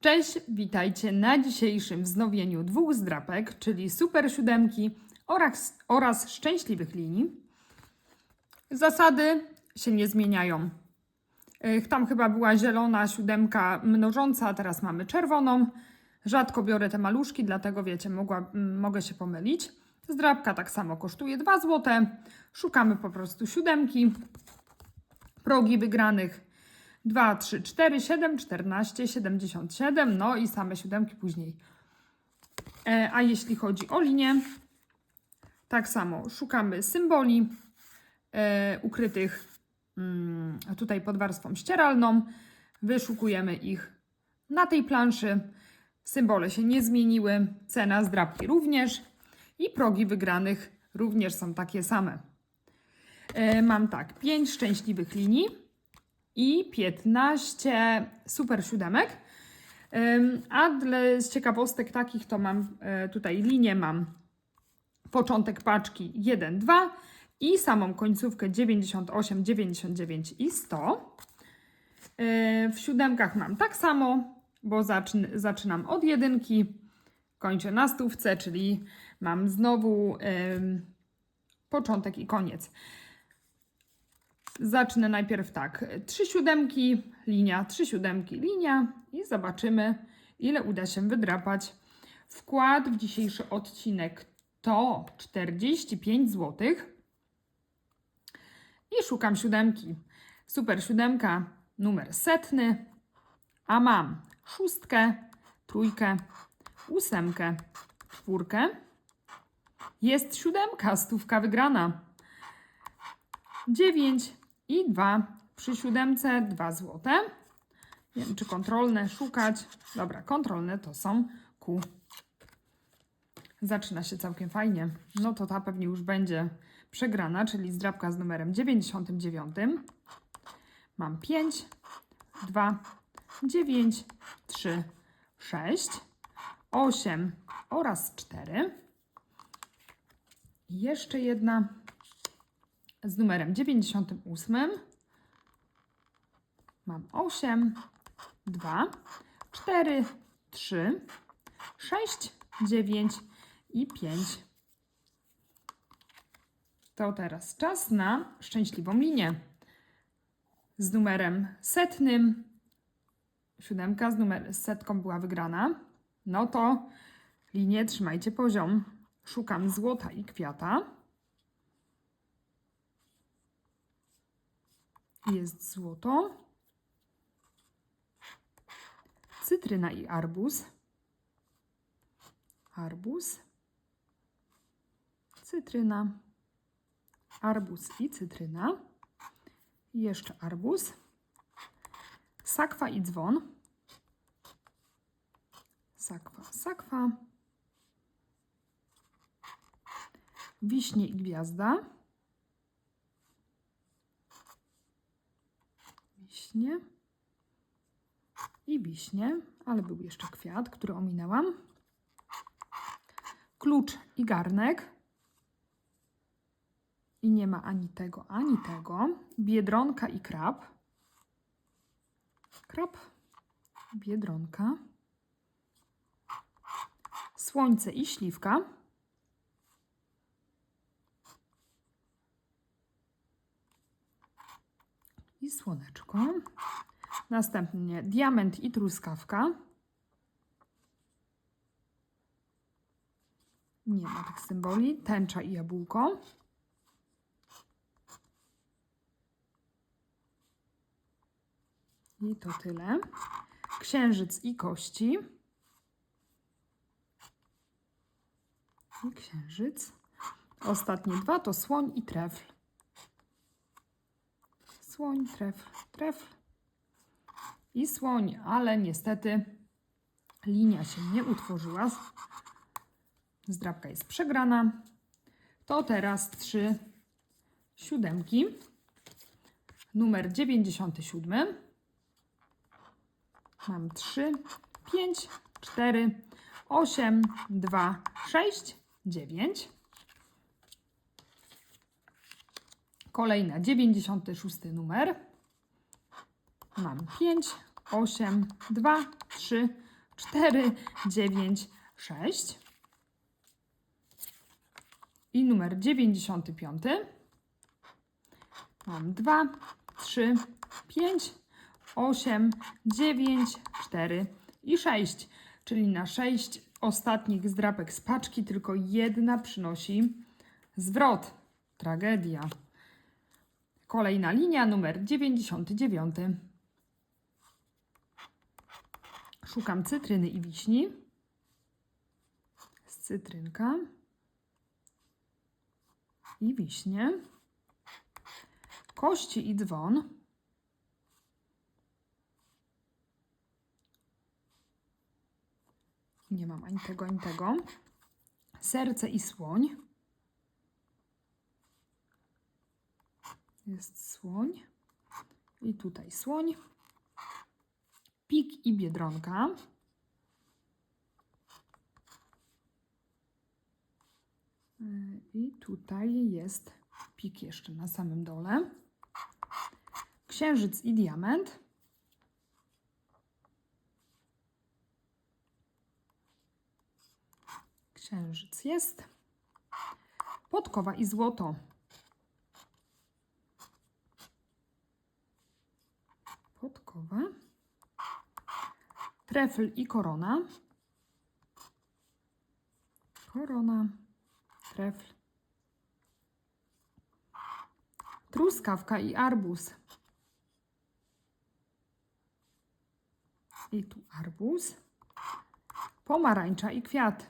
Cześć, witajcie na dzisiejszym wznowieniu dwóch zdrapek, czyli super siódemki oraz, oraz szczęśliwych linii. Zasady się nie zmieniają. Tam chyba była zielona siódemka mnożąca, teraz mamy czerwoną. Rzadko biorę te maluszki, dlatego wiecie, mogła, m, mogę się pomylić. Zdrapka tak samo kosztuje 2 zł. Szukamy po prostu siódemki. Progi wygranych 2, 3, 4, 7, 14, 77, no i same siódemki później. E, a jeśli chodzi o linię, tak samo szukamy symboli e, ukrytych mm, tutaj pod warstwą ścieralną. Wyszukujemy ich na tej planszy. Symbole się nie zmieniły, cena zdrabki również i progi wygranych również są takie same. E, mam tak, 5 szczęśliwych linii i 15 super siódemek. A z ciekawostek takich to mam e, tutaj linię, mam początek paczki 1, 2 i samą końcówkę 98, 99 i 100. E, W siódemkach mam tak samo, bo zaczynam od jedynki, kończę na stówce, czyli mam znowu początek i koniec. Zacznę najpierw tak. Trzy siódemki, linia, trzy siódemki, linia i zobaczymy, ile uda się wydrapać. Wkład w dzisiejszy odcinek to 45 zł. I szukam siódemki. Super siódemka, numer setny. A mam szóstkę, trójkę, ósemkę, czwórkę. Jest siódemka, stówka wygrana. 9 i 2 przy siódemce 2 złote. Nie wiem, czy kontrolne szukać. Dobra, kontrolne to są Q. Zaczyna się całkiem fajnie. No to ta pewnie już będzie przegrana, czyli zdrabka z numerem 99. Mam 5, 2, 9, 3, 6, 8 oraz 4. I jeszcze jedna z numerem 98. Mam 8, 2, 4, 3, 6, 9 i 5. To teraz czas na szczęśliwą linię. Z numerem setnym, siódemka z, numer, z setką była wygrana. No to linię trzymajcie poziom. Szukam złota i kwiata. Jest złoto, cytryna i arbuz, arbuz, cytryna, arbuz i cytryna, jeszcze arbuz, sakwa i dzwon, sakwa, sakwa, wiśnie i gwiazda, wiśnie i wiśnie, ale był jeszcze kwiat, który ominęłam. Klucz i garnek. I nie ma ani tego, ani tego. Biedronka i krab. Krab, biedronka. Słońce i śliwka. I słoneczko. Następnie diament i truskawka. Nie ma tych symboli. Tęcza i jabłko. I to tyle. Księżyc i kości. I księżyc. Ostatnie dwa to słoń i trefl słoń, trefl, trefl i słoń, ale niestety linia się nie utworzyła. Zdrabka jest przegrana. To teraz trzy siódemki. Numer 97. Mam 3, 5, 4, 8, 2, 6, 9. Kolejna, 96 numer. Mam 5, 8, 2, 3, 4, 9, 6. I numer 95. Mam 2, 3, 5, 8, 9, 4 i 6. Czyli na 6 ostatnich zdrapek z paczki tylko jedna przynosi zwrot. Tragedia. Kolejna linia, numer 99. Szukam cytryny i wiśni. Z cytrynka. I wiśnie. Kości i dzwon. Nie mam ani tego, ani tego. Serce i słoń. Jest słoń. I tutaj słoń. Pik i biedronka. I tutaj jest pik jeszcze na samym dole. Księżyc i diament. Księżyc jest. Podkowa i złoto. Podkowa. Trefl i korona. Korona. Trefl. Truskawka i arbuz. I tu arbuz. Pomarańcza i kwiat.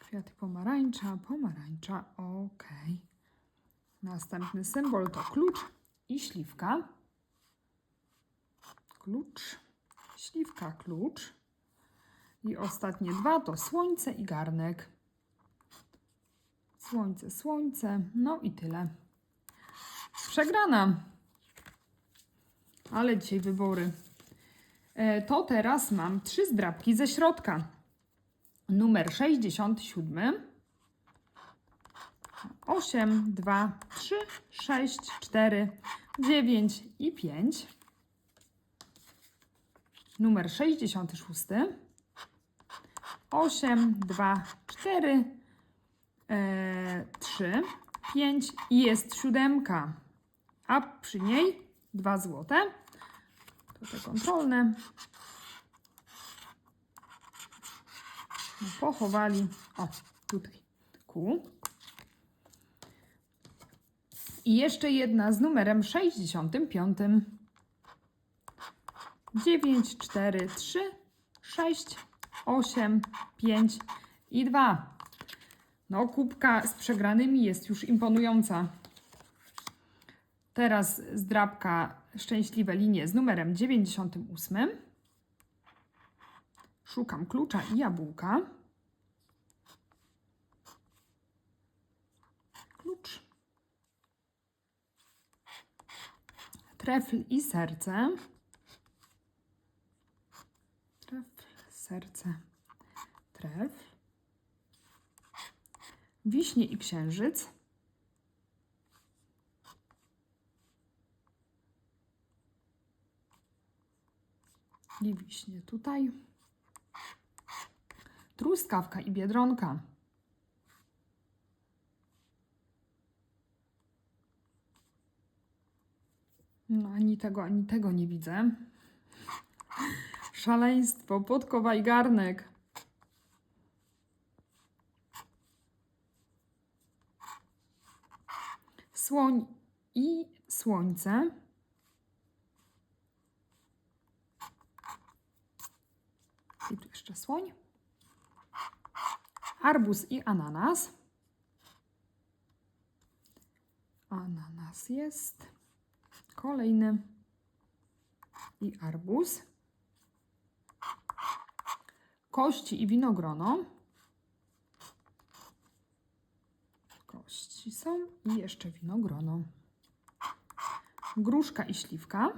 Kwiaty pomarańcza, pomarańcza, ok. Następny symbol to klucz i śliwka. Klucz, śliwka, klucz. I ostatnie dwa to słońce i garnek. Słońce, słońce, no i tyle. Przegrana. Ale dzisiaj wybory. E, to teraz mam trzy zdrabki ze środka. Numer 67. 8, 2, 3, 6, 4, 9 i 5. Numer 66. 8, 2, 4, e, 3, 5 i jest siódemka. A przy niej 2 złote. To te kontrolne. Pochowali. O, tutaj. Ku. I jeszcze jedna z numerem 65. 9, 4, 3, 6, 8, 5 i 2. No, kubka z przegranymi jest już imponująca. Teraz zdrabka szczęśliwe linie z numerem 98. Szukam klucza i jabłka. Klucz. Trefl i serce. Trefl, serce, trefl. Wiśnie i księżyc. I wiśnie tutaj. Truskawka i biedronka. No, ani tego, ani tego nie widzę. Szaleństwo, podkowa i garnek. Słoń i słońce. I tu jeszcze słoń. Arbuz i ananas. Ananas jest. Kolejny. I arbuz. Kości i winogrono. Kości są i jeszcze winogrono. Gruszka i śliwka.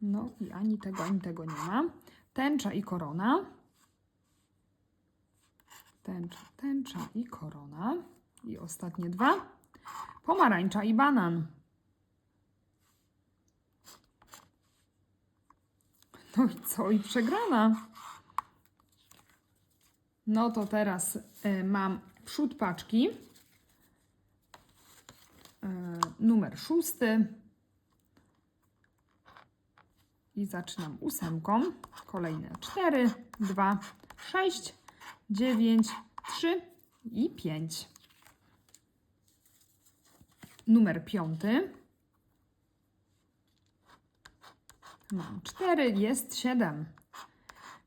No i ani tego, ani tego nie ma. Tęcza i korona. Tęcza, tęcza i korona. I ostatnie dwa. pomarańcza i banan. No i co? I przegrana. No to teraz y, mam przód paczki. Y, numer szósty. I zaczynam ósemką. Kolejne 4, 2, 6, 9, 3 i 5. Numer piąty. Mam 4, jest 7.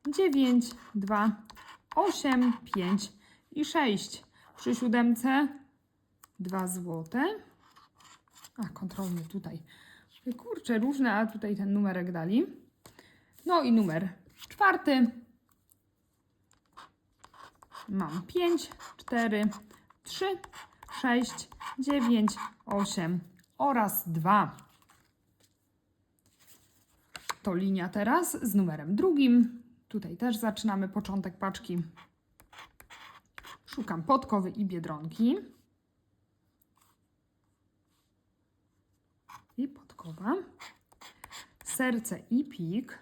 9, 2, 8, 5 i 6. Przy siódemce 2 złote. A, kontrolny tutaj. Kurczę, różne, a tutaj ten numerek dali. No i numer czwarty. Mam 5, 4, 3, 6, 9, 8 oraz 2. To linia teraz z numerem drugim. Tutaj też zaczynamy początek paczki. Szukam podkowy i biedronki. I podkowa. Serce i pik.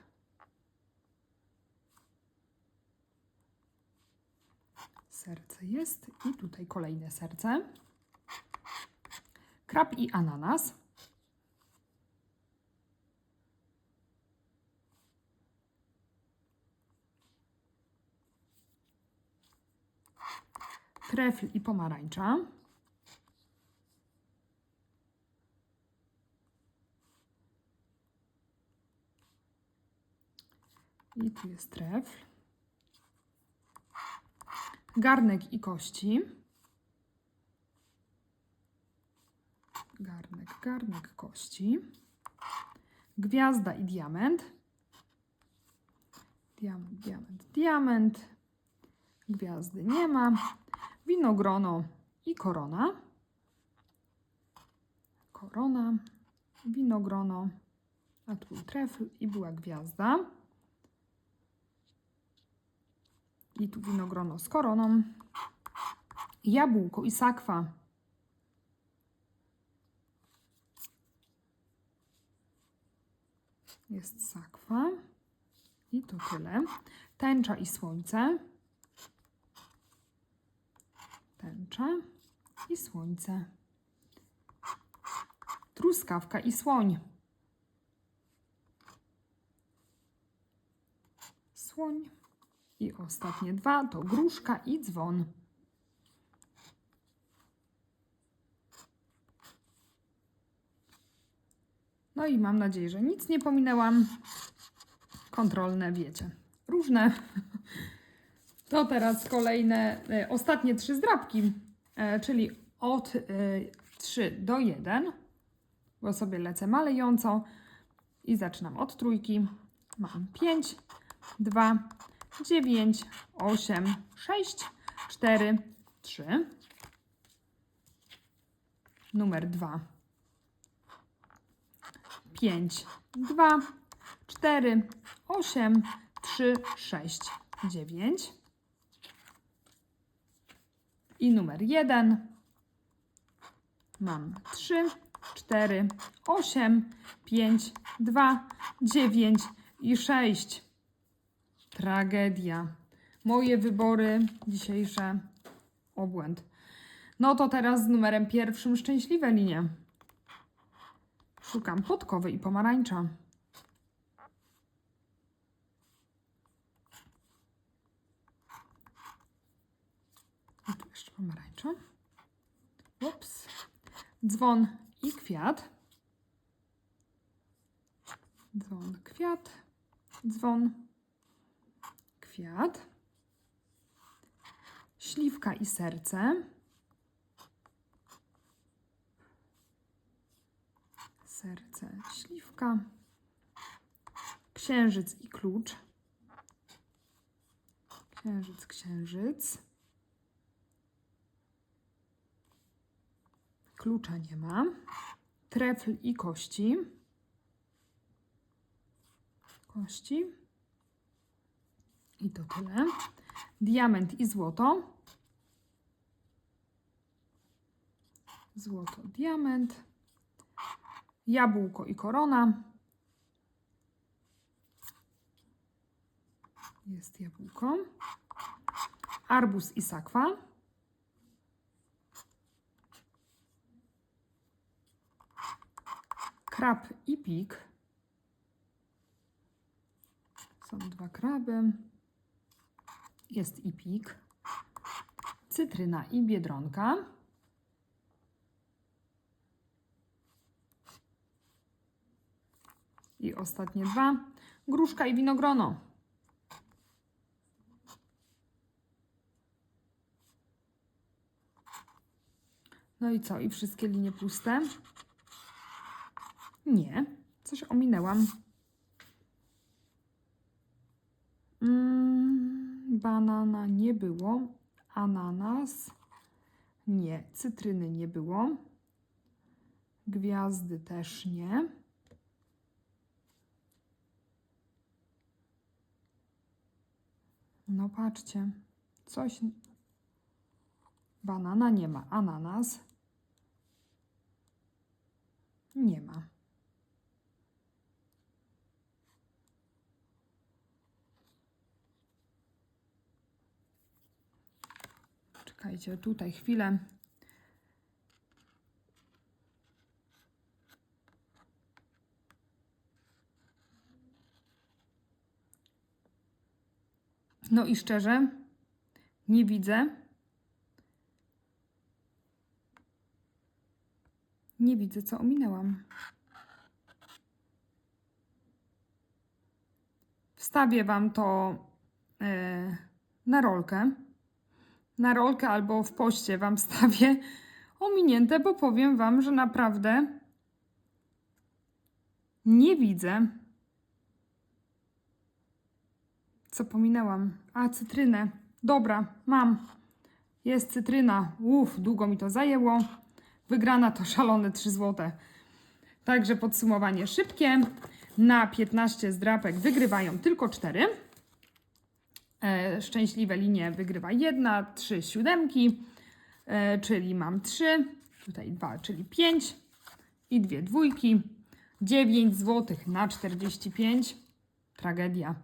Serce jest i tutaj kolejne serce. Krab i ananas. Trefl i pomarańcza. I tu jest trefl. Garnek i kości. Garnek, garnek, kości. Gwiazda i diament. Diament, diament, diament. Gwiazdy nie ma. Winogrono i korona. Korona, winogrono, a tu trefl i była gwiazda. I tu winogrono z koroną. Jabłko i sakwa. Jest sakwa. I to tyle. Tęcza i słońce. Tęcza i słońce. Truskawka i słoń. Słoń. I ostatnie dwa to gruszka i dzwon. No i mam nadzieję, że nic nie pominęłam. Kontrolne, wiecie, różne. To teraz kolejne, e, ostatnie trzy zdrabki, e, czyli od e, 3 do 1, bo sobie lecę malejąco i zaczynam od trójki. Mam 5, 2, 9, 8, 6, 4, 3. Numer 2. 5, 2, 4, 8, 3, 6, 9. I numer 1. Mam 3, 4, 8, 5, 2, 9 i 6. Tragedia. Moje wybory dzisiejsze obłęd. No to teraz z numerem pierwszym szczęśliwe linie. Szukam podkowy i pomarańcza. I tu jeszcze pomarańcza. Ups. Dzwon i kwiat. Dzwon, kwiat. Dzwon, kwiat. Śliwka i serce. Serce, śliwka. Księżyc i klucz. Księżyc, księżyc. Klucza nie ma. Trefl i kości. Kości. I to tyle. Diament i złoto. złoto, diament, jabłko i korona. Jest jabłko, arbuz i sakwa. Krab i pik. Są dwa kraby. Jest i pik. Cytryna i biedronka. I ostatnie dwa. Gruszka i winogrono. No i co? I wszystkie linie puste? Nie. Coś ominęłam. Mm, banana nie było. Ananas. Nie. Cytryny nie było. Gwiazdy też nie. No patrzcie. Coś. Banana nie ma. Ananas. Nie ma. Czekajcie, tutaj chwilę. No i szczerze, nie widzę. Nie widzę, co ominęłam. Wstawię Wam to e, na rolkę. Na rolkę albo w poście Wam wstawię ominięte, bo powiem Wam, że naprawdę nie widzę. Co pominęłam? A, cytrynę. Dobra, mam. Jest cytryna. Uff, długo mi to zajęło. Wygrana to szalone 3 złote. Także podsumowanie szybkie. Na 15 zdrapek wygrywają tylko 4. E, szczęśliwe linie wygrywa jedna, trzy siódemki, e, czyli mam 3, tutaj 2, czyli 5 i dwie dwójki. 9 zł na 45. Tragedia.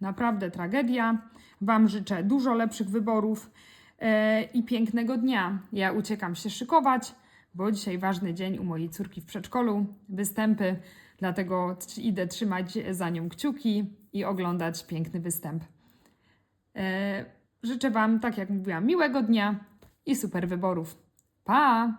Naprawdę tragedia. Wam życzę dużo lepszych wyborów e, i pięknego dnia. Ja uciekam się szykować, bo dzisiaj ważny dzień u mojej córki w przedszkolu. Występy, dlatego idę trzymać za nią kciuki i oglądać piękny występ. E, życzę Wam, tak jak mówiłam, miłego dnia i super wyborów. Pa!